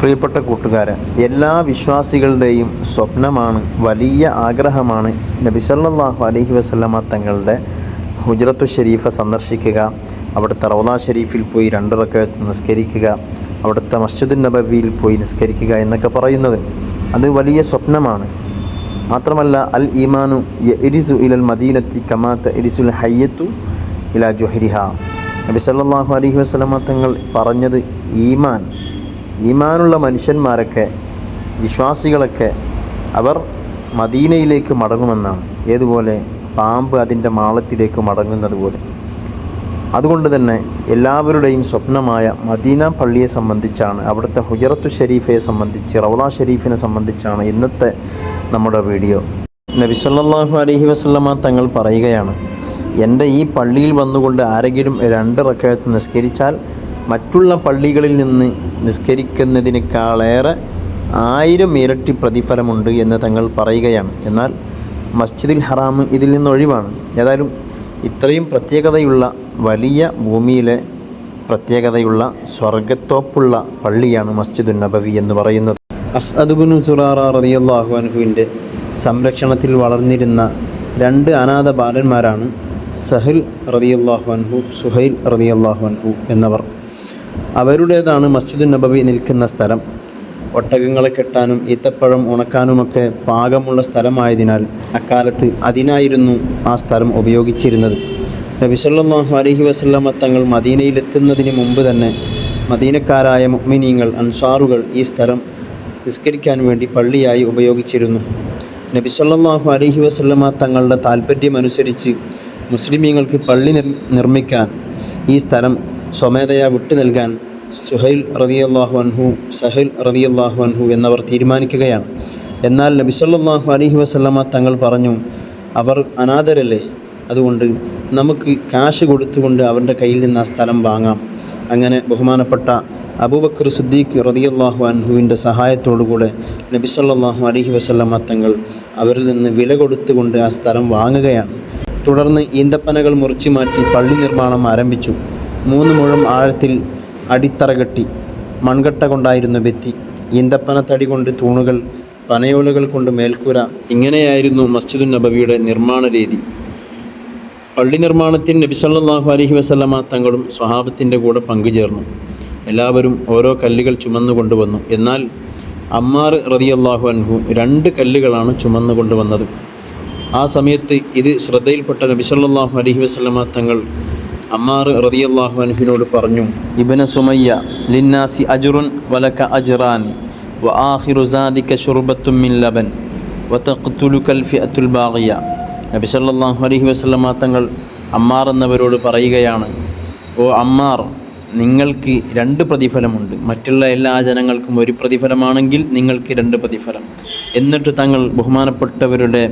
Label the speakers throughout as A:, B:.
A: പ്രിയപ്പെട്ട കൂട്ടുകാരെ എല്ലാ വിശ്വാസികളുടെയും സ്വപ്നമാണ് വലിയ ആഗ്രഹമാണ് നബി സല്ലല്ലാഹു അലൈഹി വസല്ലമ തങ്ങളുടെ ഹുജ്രത്തു ഷരീഫ സന്ദർശിക്കുക അവിടുത്തെ റൗദ ഷരീഫിൽ പോയി രണ്ട് റക്കഴത്ത് നിസ്കരിക്കുക അവിടുത്തെ മസ്ജിദുൻ നബവിയിൽ പോയി നിസ്കരിക്കുക എന്നൊക്കെ പറയുന്നത് അത് വലിയ സ്വപ്നമാണ്. മാത്രമല്ല അൽ ഈമാനു ഇരിസു ഇലൽ മദീനത്തി കമാത്ത് ഇരിസുൽ ഹയ്യത്തു ഇല ജുഹരിഹ. നബി സല്ലല്ലാഹു അലൈഹി വസല്ലമ തങ്ങൾ പറഞ്ഞത് ഈമാൻ ഈമാനുള്ള മനുഷ്യന്മാരൊക്കെ വിശ്വാസികളൊക്കെ അവർ മദീനയിലേക്ക് മടങ്ങുമെന്നാണ്. ഏതുപോലെ? പാമ്പ് അതിന്റെ മാളത്തിലേക്ക് മടങ്ങുന്നത് പോലെ. അതുകൊണ്ട് തന്നെ എല്ലാവരുടെയും സ്വപ്നമായ മദീന പള്ളിയെ സംബന്ധിച്ചാണ് അവിടുത്തെ ഹുജറത്തു ഷരീഫയെ സംബന്ധിച്ച് റൗള ഷരീഫിനെ സംബന്ധിച്ചാണ് ഇന്നത്തെ നമ്മുടെ വീഡിയോ. നബി അലഹി വസ്ലമ തങ്ങൾ പറയുകയാണ് എന്റെ ഈ പള്ളിയിൽ വന്നുകൊണ്ട് ആരെങ്കിലും രണ്ട് റക്കയത്ത് നിസ്കരിച്ചാൽ മറ്റുള്ള പള്ളികളിൽ നിന്ന് നിസ്കരിക്കുന്നതിനേക്കാളേറെ ആയിരം ഇരട്ടി പ്രതിഫലമുണ്ട് എന്ന് തങ്ങൾ പറയുകയാണ്. എന്നാൽ മസ്ജിദിൽ ഹറാം ഇതിൽ നിന്ന് ഒഴിവാണ്. ഏതായാലും ഇത്രയും പ്രത്യേകതയുള്ള വലിയ ഭൂമിയിലെ പ്രത്യേകതയുള്ള സ്വർഗത്തോപ്പുള്ള പള്ളിയാണ് മസ്ജിദുൻ നബവി എന്ന് പറയുന്നത്. അസ്അദുബിനു സുറാറ റതിയല്ലാഹു സംരക്ഷണത്തിൽ വളർന്നിരുന്ന രണ്ട് അനാഥ ബാലന്മാരാണ് സഹിൽ റതിയല്ലാഹു അൻഹു സുഹൈൽ റതിയല്ലാഹു അൻഹു എന്നവർ. അവരുടേതാണ് മസ്ജിദുൻ നബവി നിൽക്കുന്ന സ്ഥലം. ഒട്ടകങ്ങളെ കെട്ടാനും ഈത്തപ്പഴം ഉണക്കാനുമൊക്കെ പാകമുള്ള സ്ഥലമായതിനാൽ അക്കാലത്ത് അതിനായിരുന്നു ആ സ്ഥലം ഉപയോഗിച്ചിരുന്നത്. നബി അലഹി വസല്ലമ തങ്ങൾ മദീനയിലെത്തുന്നതിന് മുമ്പ് തന്നെ മദീനക്കാരായ മുഅ്മിനീങ്ങൾ അൻസാറുകൾ ഈ സ്ഥലം നിസ്കരിക്കാൻ വേണ്ടി പള്ളിയായി ഉപയോഗിച്ചിരുന്നു. നബി സല്ലല്ലാഹു അലൈഹി വസല്ലമ തങ്ങളുടെ താല്പര്യമനുസരിച്ച് മുസ്ലിമീങ്ങൾക്ക് പള്ളി നിർ നിർമ്മിക്കാൻ ഈ സ്ഥലം സ്വമേധയാ വിട്ടു നൽകാൻ സുഹൈൽ റതിയല്ലാഹു അൻഹു സഹൈൽ റതിയല്ലാഹു അൻഹു എന്നവർ തീരുമാനിക്കുകയാണ്. എന്നാൽ നബി സല്ലല്ലാഹു അലൈഹി വസല്ലമ തങ്ങൾ പറഞ്ഞു അവർ അനാഥരല്ലേ? അതുകൊണ്ട് നമുക്ക് കാശ് കൊടുത്തുകൊണ്ട് അവരുടെ കയ്യിൽ നിന്ന് ആ സ്ഥലം വാങ്ങാം. അങ്ങനെ ബഹുമാനപ്പെട്ട അബൂബക്കർ സിദ്ദീഖ് റതിയല്ലാഹു അൻഹുവിന്റെ സഹായത്തോടുകൂടെ നബി സല്ലല്ലാഹു അലൈഹി വസല്ലമ തങ്ങൾ അവരിൽ നിന്ന് വില കൊടുത്തുകൊണ്ട് ആ സ്ഥലം വാങ്ങുകയാണ്. തുടർന്ന് ഈന്തപ്പനകൾ മുറിച്ചു മാറ്റി പള്ളി നിർമ്മാണം ആരംഭിച്ചു. മൂന്ന് മുഴം ആഴത്തിൽ അടിത്തറ കെട്ടി മൺകട്ട കൊണ്ടായിരുന്നു ഭിത്തി ഈന്തപ്പനത്തടി കൊണ്ട് തൂണുകൾ പനയോലകൾ കൊണ്ട് മേൽക്കൂര. ഇങ്ങനെയായിരുന്നു മസ്ജിദുൻ നബവിയുടെ നിർമ്മാണ രീതി. പള്ളി നിർമ്മാണത്തിൽ നബിസല്ലാഹു അലഹി വസ്ലമ തങ്ങളും സ്വഹാബത്തിന്റെ കൂടെ പങ്കുചേർന്നു. എല്ലാവരും ഓരോ കല്ലുകൾ ചുമന്നു കൊണ്ടുവന്നു. എന്നാൽ അമ്മാർ റതിയല്ലാഹു അൻഹു രണ്ട് കല്ലുകളാണ് ചുമന്നു കൊണ്ടുവന്നത്. ആ സമയത്ത് ഇത് ശ്രദ്ധയിൽപ്പെട്ട നബിസല്ലാഹു അലഹി വസ്ലമ തങ്ങൾ അമ്മാർ റതിയല്ലാഹു അൻഹുവിനോട് പറഞ്ഞു ഇബന സുമയ്യ ലിന്നാസി അജുറുൻ വലക്ക അജുറാനി വ ആഖിറു സാദിക ശുർബത്തും മിൻ ലബൻ കൽഫി അത്തുൽ ബാഗിയ. നബി സല്ലല്ലാഹു അലൈഹി വസല്ലമ തങ്ങൾ അമ്മാർ എന്നവരോട് പറയുകയാണ് ഓ അമ്മാർ നിങ്ങൾക്ക് രണ്ട് പ്രതിഫലമുണ്ട്. മറ്റുള്ള എല്ലാ ജനങ്ങൾക്കും ഒരു പ്രതിഫലമാണെങ്കിൽ നിങ്ങൾക്ക് രണ്ട് പ്രതിഫലം. എന്നിട്ട് തങ്ങൾ ബഹുമാനപ്പെട്ടവരുടെ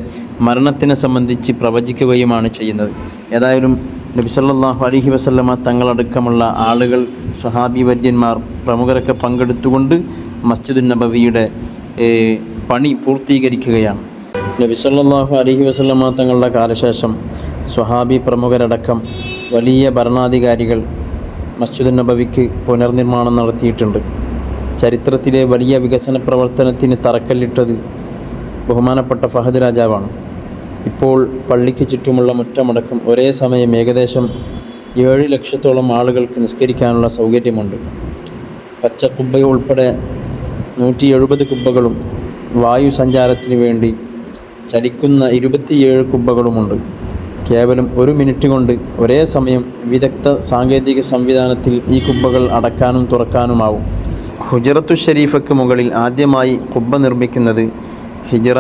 A: മരണത്തിനെ സംബന്ധിച്ച് പ്രവചിക്കുകയുമാണ് ചെയ്യുന്നത്. ഏതായാലും നബി സല്ലല്ലാഹു അലൈഹി വസല്ലമ തങ്ങളടക്കമുള്ള ആളുകൾ സ്വഹാബി വര്യന്മാർ പ്രമുഖരൊക്കെ പങ്കെടുത്തുകൊണ്ട് മസ്ജിദുൻ നബവിയുടെ പണി പൂർത്തീകരിക്കുകയാണ്. നബി സല്ലല്ലാഹു അലൈഹി വസല്ലമ തങ്ങളുടെ കാലശേഷം സ്വഹാബി പ്രമുഖരടക്കം വലിയ ഭരണാധികാരികൾ മസ്ജിദുൻ നബവിക്ക് പുനർനിർമ്മാണം നടത്തിയിട്ടുണ്ട്. ചരിത്രത്തിലെ വലിയ വികസന പ്രവർത്തനത്തിന് തറക്കല്ലിട്ടത് ബഹുമാനപ്പെട്ട ഫഹദ് രാജാവാണ്. ഇപ്പോൾ പള്ളിക്ക് ചുറ്റുമുള്ള മുറ്റമടക്കം ഒരേ സമയം ഏകദേശം ഏഴ് ലക്ഷത്തോളം ആളുകൾക്ക് നിസ്കരിക്കാനുള്ള സൗകര്യമുണ്ട്. പച്ച കുബ്ബ ഉൾപ്പെടെ നൂറ്റി എഴുപത് കുബ്ബകളും വായു സഞ്ചാരത്തിന് വേണ്ടി ചലിക്കുന്ന ഇരുപത്തിയേഴ് കുബ്ബകളുമുണ്ട്. കേവലം ഒരു മിനിറ്റ് കൊണ്ട് ഒരേ സമയം വിദഗ്ധ സാങ്കേതിക സംവിധാനത്തിൽ ഈ കുബ്ബകൾ അടക്കാനും തുറക്കാനുമാവും. ഹുജറത്തു ഷരീഫയ്ക്ക് മുകളിൽ ആദ്യമായി കുബ്ബ നിർമ്മിക്കുന്നത് ഹിജറ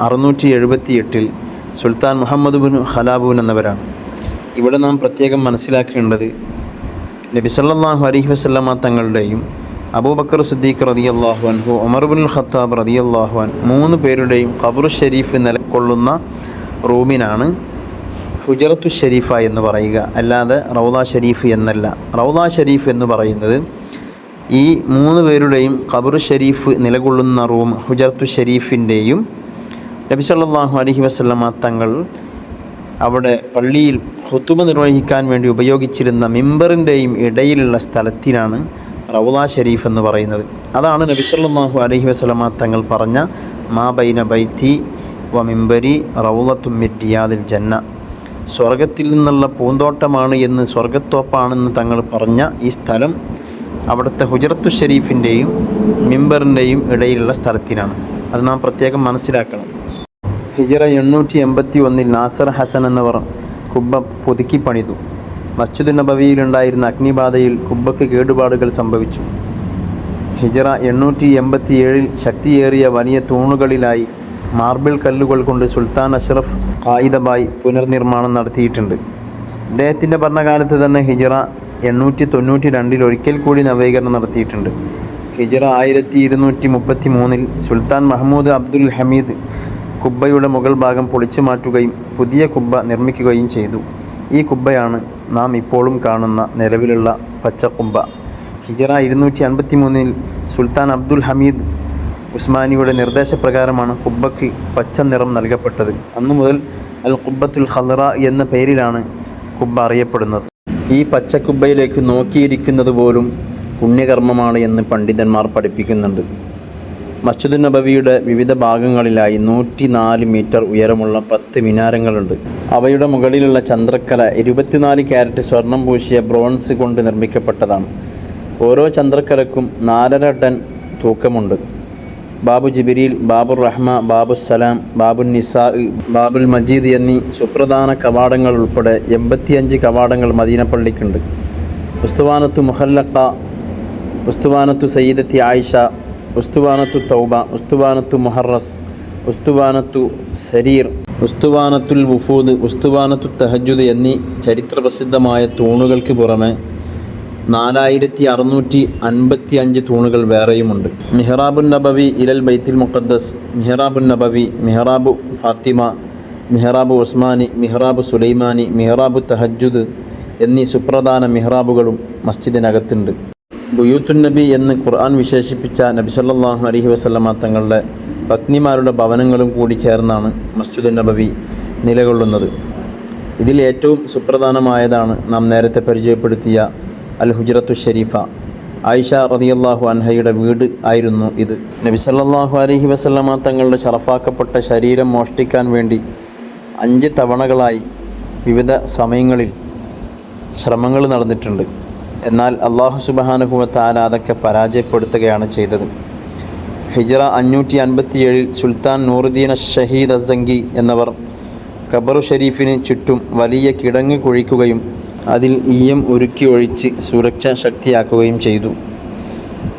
A: അറുന്നൂറ്റി എഴുപത്തി എട്ടിൽ സുൽത്താൻ മുഹമ്മദ് ബിൻ ഖലാബൂൻ എന്നവരാണ്. ഇവിടെ നാം പ്രത്യേകം മനസ്സിലാക്കേണ്ടത് നബി സല്ലല്ലാഹു അലൈഹി വസല്ലമ തങ്ങളുടെയും അബൂബക്കർ സിദ്ദീഖ് റളിയല്ലാഹു അൻഹു ഉമർ ബിൻ ഖത്താബ് റളിയല്ലാഹു അൻ മൂന്ന് പേരുടെയും ഖബർ ഷെരീഫ് നിലകൊള്ളുന്ന റൂമിനാണ് ഹുജറത്തു ഷെരീഫ എന്ന് പറയുക. അല്ലാതെ റൗദ ഷെരീഫ് എന്നല്ല. റൗദ ഷെരീഫ് എന്ന് പറയുന്നത് ഈ മൂന്ന് പേരുടെയും ഖബർ ഷെരീഫ് നിലകൊള്ളുന്ന റൂം ഹുജറത്തു ഷരീഫിന്റെയും നബി അലഹി വസല്ലമ തങ്ങൾ അവിടെ പള്ളിയിൽ ഹുത്തുമ നിർവഹിക്കാൻ വേണ്ടി ഉപയോഗിച്ചിരുന്ന മിമ്പറിന്റെയും ഇടയിലുള്ള സ്ഥലത്തിനാണ് റൗള ഷെരീഫ് എന്ന് പറയുന്നത്. അതാണ് നബി അലഹി വസല്ലമ തങ്ങൾ പറഞ്ഞ മാ ബൈന ബൈത്തി വ മിമ്പരി റൗളത്തും മിറ്റിയാദിൽ ജന്ന. സ്വർഗത്തിൽ നിന്നുള്ള പൂന്തോട്ടമാണ് എന്ന് സ്വർഗത്തോപ്പാണെന്ന് തങ്ങൾ പറഞ്ഞ ഈ സ്ഥലം അവിടുത്തെ ഹുജറത്തു ഷെരീഫിന്റെയും മിമ്പറിന്റെയും ഇടയിലുള്ള സ്ഥലത്തിനാണ്. അത് നാം പ്രത്യേകം മനസ്സിലാക്കണം. ഹിജറ എണ്ണൂറ്റി എൺപത്തി ഒന്നിൽ നാസർ ഹസൻ എന്നവർ കുബ്ബ പുതുക്കി പണിതു. മസ്ജിദ് നബവിയിലുണ്ടായിരുന്ന അഗ്നിബാധയിൽ കുബ്ബയ്ക്ക് കേടുപാടുകൾ സംഭവിച്ചു. ഹിജറ എണ്ണൂറ്റി എൺപത്തി ഏഴിൽ ശക്തിയേറിയ വലിയ തൂണുകളിലായി മാർബിൾ കല്ലുകൾ കൊണ്ട് സുൽത്താൻ അഷ്റഫ് ഖായിദബായി പുനർനിർമ്മാണം നടത്തിയിട്ടുണ്ട്. അദ്ദേഹത്തിന്റെ ഭരണകാലത്ത് തന്നെ ഹിജറ എണ്ണൂറ്റി തൊണ്ണൂറ്റി രണ്ടിൽ ഒരിക്കൽ കൂടി നവീകരണം നടത്തിയിട്ടുണ്ട്. ഹിജറ ആയിരത്തി ഇരുന്നൂറ്റി മുപ്പത്തി മൂന്നിൽ സുൽത്താൻ മഹമ്മൂദ് അബ്ദുൽ ഹമീദ് കുബ്ബയുടെ മുകൾ ഭാഗം പൊളിച്ചു മാറ്റുകയും പുതിയ കുബ്ബ നിർമ്മിക്കുകയും ചെയ്തു. ഈ കുബ്ബയാണ് നാം ഇപ്പോഴും കാണുന്ന നിലവിലുള്ള പച്ചക്കുബ്ബ ഹിജറ ഇരുന്നൂറ്റി അൻപത്തി മൂന്നിൽ സുൽത്താൻ അബ്ദുൽ ഹമീദ് ഉസ്മാനിയുടെ നിർദ്ദേശപ്രകാരമാണ് കുബ്ബയ്ക്ക് പച്ച നിറം നൽകപ്പെട്ടത്. അന്നു മുതൽ അൽ കുബ്ബത്തുൽ ഖദറ എന്ന പേരിലാണ് കുബ്ബ അറിയപ്പെടുന്നത്. ഈ പച്ചക്കുബ്ബയിലേക്ക് നോക്കിയിരിക്കുന്നത് പോലും പുണ്യകർമ്മമാണ് എന്ന് പണ്ഡിതന്മാർ പഠിപ്പിക്കുന്നുണ്ട്. മസ്ജിദ് നബവിയുടെ വിവിധ ഭാഗങ്ങളിലായി നൂറ്റി നാല് മീറ്റർ ഉയരമുള്ള പത്ത് മിനാരങ്ങളുണ്ട്. അവയുടെ മുകളിലുള്ള ചന്ദ്രക്കല ഇരുപത്തിനാല് ക്യാരറ്റ് സ്വർണം പൂശിയ ബ്രോൺസ് കൊണ്ട് നിർമ്മിക്കപ്പെട്ടതാണ്. ഓരോ ചന്ദ്രക്കലക്കും നാലര ടൺ തൂക്കമുണ്ട്. ബാബു ജിബിരിൽ ബാബുർ റഹ്മ ബാബു സലാം ബാബു നിസാ ബാബുൽ മജീദ് എന്നീ സുപ്രധാന കവാടങ്ങൾ ഉൾപ്പെടെ എൺപത്തിയഞ്ച് കവാടങ്ങൾ മദീനപ്പള്ളിക്കുണ്ട്. ഉസ്തുവാനത്തു മുഹല്ലക്ക ഉസ്തുവാനത്തു സയ്യിദത്തി ആയിഷ ഉസ്തുവാനത്തു തൗബ ഉസ്തുവാനത്തു മുഹറസ് ഉസ്തുവാനത്തു സരീർ ഉസ്തുവാനത്തുൽ വുഫൂദ് ഉസ്തുവാനത്തു തഹജുദ് എന്നീ ചരിത്രപ്രസിദ്ധമായ തൂണുകൾക്ക് പുറമെ നാലായിരത്തി അറുന്നൂറ്റി അൻപത്തി അഞ്ച് തൂണുകൾ വേറെയുമുണ്ട്. മിഹ്റാബുൻ നബവി ഇലൽ ബൈത്തിൽ മുഖദ്ദസ് മിഹ്റാബുൻ നബവി മിഹ്റാബു ഫാത്തിമ മിഹ്റാബു ഉസ്മാനി മിഹ്റാബു സുലൈമാനി മിഹ്റാബു തഹജുദ് എന്നീ സുപ്രധാന മിഹ്റാബുകളും മസ്ജിദിനകത്തുണ്ട്. ബുയൂത്തുൻ നബി എന്ന് ഖുർആൻ വിശേഷിപ്പിച്ച നബി സല്ലാഹു അലഹി വസ്ലമ തങ്ങളുടെ പത്നിമാരുടെ ഭവനങ്ങളും കൂടി ചേർന്നാണ് മസ്ജിദുൻ നബവി നിലകൊള്ളുന്നത്. ഇതിൽ ഏറ്റവും സുപ്രധാനമായതാണ് നാം നേരത്തെ പരിചയപ്പെടുത്തിയ അൽ ഹുജ്റത്തു ഷരീഫ. ആയിഷ റളിയല്ലാഹു അൻഹയുടെ വീട് ആയിരുന്നു ഇത്. നബി സല്ലാഹു അലഹി വസ്ലമ തങ്ങളുടെ ശറഫാക്കപ്പെട്ട ശരീരം മോഷ്ടിക്കാൻ വേണ്ടി അഞ്ച് തവണകളായി വിവിധ സമയങ്ങളിൽ ശ്രമങ്ങൾ നടന്നിട്ടുണ്ട്. എന്നാൽ അള്ളാഹു സുബഹാനുഹുവ താല അതൊക്കെ പരാജയപ്പെടുത്തുകയാണ് ചെയ്തത്. ഹിജറ അഞ്ഞൂറ്റി അൻപത്തിയേഴിൽ സുൽത്താൻ നൂറുദ്ദീൻ ഷഹീദ് അസംഗി എന്നിവർ ഖബറു ഷരീഫിന് ചുറ്റും വലിയ കിടങ്ങ് കുഴിക്കുകയും അതിൽ ഈയം ഉരുക്കി ഒഴിച്ച് സുരക്ഷ ശക്തിയാക്കുകയും ചെയ്തു.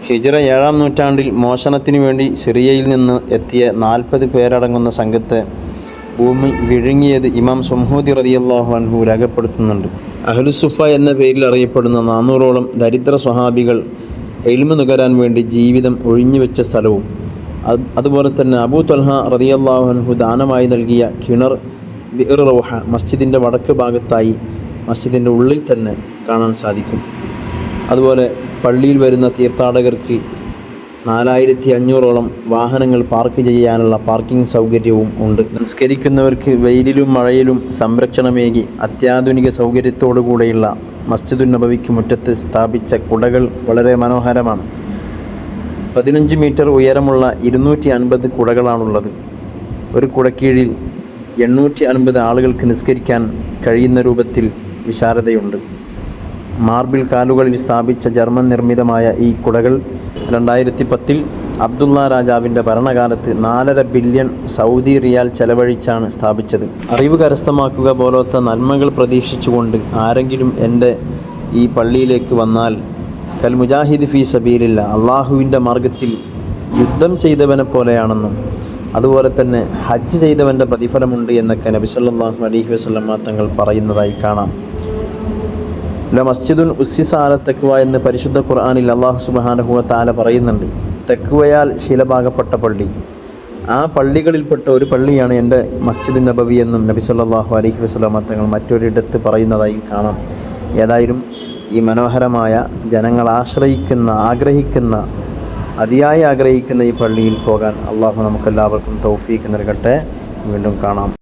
A: ഹിജറ ഏഴാം നൂറ്റാണ്ടിൽ മോഷണത്തിനു വേണ്ടി സിറിയയിൽ നിന്ന് എത്തിയ നാൽപ്പത് പേരടങ്ങുന്ന സംഘത്തെ ഭൂമി വിഴുങ്ങിയത് ഇമാം സുംഹൂദി റതിയല്ലാഹു അൻഹു രേഖപ്പെടുത്തുന്നുണ്ട്. അഹ്ലുസുഫ എന്ന പേരിൽ അറിയപ്പെടുന്ന നാനൂറോളം ദരിദ്ര സ്വഹാബികൾ എൽമ നുകരാൻ വേണ്ടി ജീവിതം ഒഴിഞ്ഞുവെച്ച സ്ഥലവും അത് അതുപോലെ തന്നെ അബൂ തൊൽഹ റതിയല്ലാഹുഹു ദാനമായി നൽകിയ കിണർ ബിർ മസ്ജിദിന്റെ വടക്ക് ഭാഗത്തായി മസ്ജിദിന്റെ ഉള്ളിൽ തന്നെ കാണാൻ സാധിക്കും. അതുപോലെ പള്ളിയിൽ വരുന്ന തീർത്ഥാടകർക്ക് നാലായിരത്തി അഞ്ഞൂറോളം വാഹനങ്ങൾ പാർക്ക് ചെയ്യാനുള്ള പാർക്കിംഗ് സൗകര്യവും ഉണ്ട്. നിസ്കരിക്കുന്നവർക്ക് വെയിലിലും മഴയിലും സംരക്ഷണമേകി അത്യാധുനിക സൗകര്യത്തോടു കൂടെയുള്ള മസ്ജിദുൻ നബവിക്ക് മുറ്റത്ത് സ്ഥാപിച്ച കുടകൾ വളരെ മനോഹരമാണ്. പതിനഞ്ച് മീറ്റർ ഉയരമുള്ള ഇരുന്നൂറ്റി അൻപത് കുടകളാണുള്ളത്. ഒരു കുടക്കീഴിൽ എണ്ണൂറ്റി അൻപത് ആളുകൾക്ക് നിസ്കരിക്കാൻ കഴിയുന്ന രൂപത്തിൽ വിശാലതയുണ്ട്. മാർബിൾ കാലുകളിൽ സ്ഥാപിച്ച ജർമ്മൻ നിർമ്മിതമായ ഈ കുടകൾ രണ്ടായിരത്തി പത്തിൽ അബ്ദുള്ള രാജാവിന്റെ ഭരണകാലത്ത് നാലര ബില്യൺ സൗദി റിയാൽ ചെലവഴിച്ചാണ് സ്ഥാപിച്ചത്. അറിവ് കരസ്ഥമാക്കുക പോലത്തെ നന്മകൾ പ്രതീക്ഷിച്ചുകൊണ്ട് ആരെങ്കിലും എന്റെ ഈ പള്ളിയിലേക്ക് വന്നാൽ കൽ മുജാഹിദ് ഫീ സബീലില്ല അള്ളാഹുവിന്റെ മാർഗത്തിൽ യുദ്ധം ചെയ്തവനെ പോലെയാണെന്നും അതുപോലെ തന്നെ ഹജ്ജ് ചെയ്തവന്റെ പ്രതിഫലമുണ്ട് എന്നൊക്കെ നബിസല്ലാഹു അലഹി വസ്ലമ്മ തങ്ങൾ പറയുന്നതായി കാണാം. ല മസ്ജിദുൻ ഉസ്സിസാല തെക്കുവ എന്ന് പരിശുദ്ധ ഖുർആാനിൽ അള്ളാഹു സുബാനഹുവ താല പറയുന്നുണ്ട്. തെക്കുവയാൽ ശിലഭാഗപ്പെട്ട പള്ളി. ആ പള്ളികളിൽപ്പെട്ട ഒരു പള്ളിയാണ് എന്റെ മസ്ജിദ് നബവി എന്നും നബി സല്ലാഹു അലഹി വസ്ലാമ തങ്ങൾ മറ്റൊരിടത്ത് പറയുന്നതായി കാണാം. ഏതായാലും ഈ മനോഹരമായ ജനങ്ങൾ ആശ്രയിക്കുന്ന ആഗ്രഹിക്കുന്ന അതിയായി ആഗ്രഹിക്കുന്ന ഈ പള്ളിയിൽ പോകാൻ അള്ളാഹു നമുക്കെല്ലാവർക്കും തൗഫീക്ക് നൽകട്ടെ. വീണ്ടും കാണാം.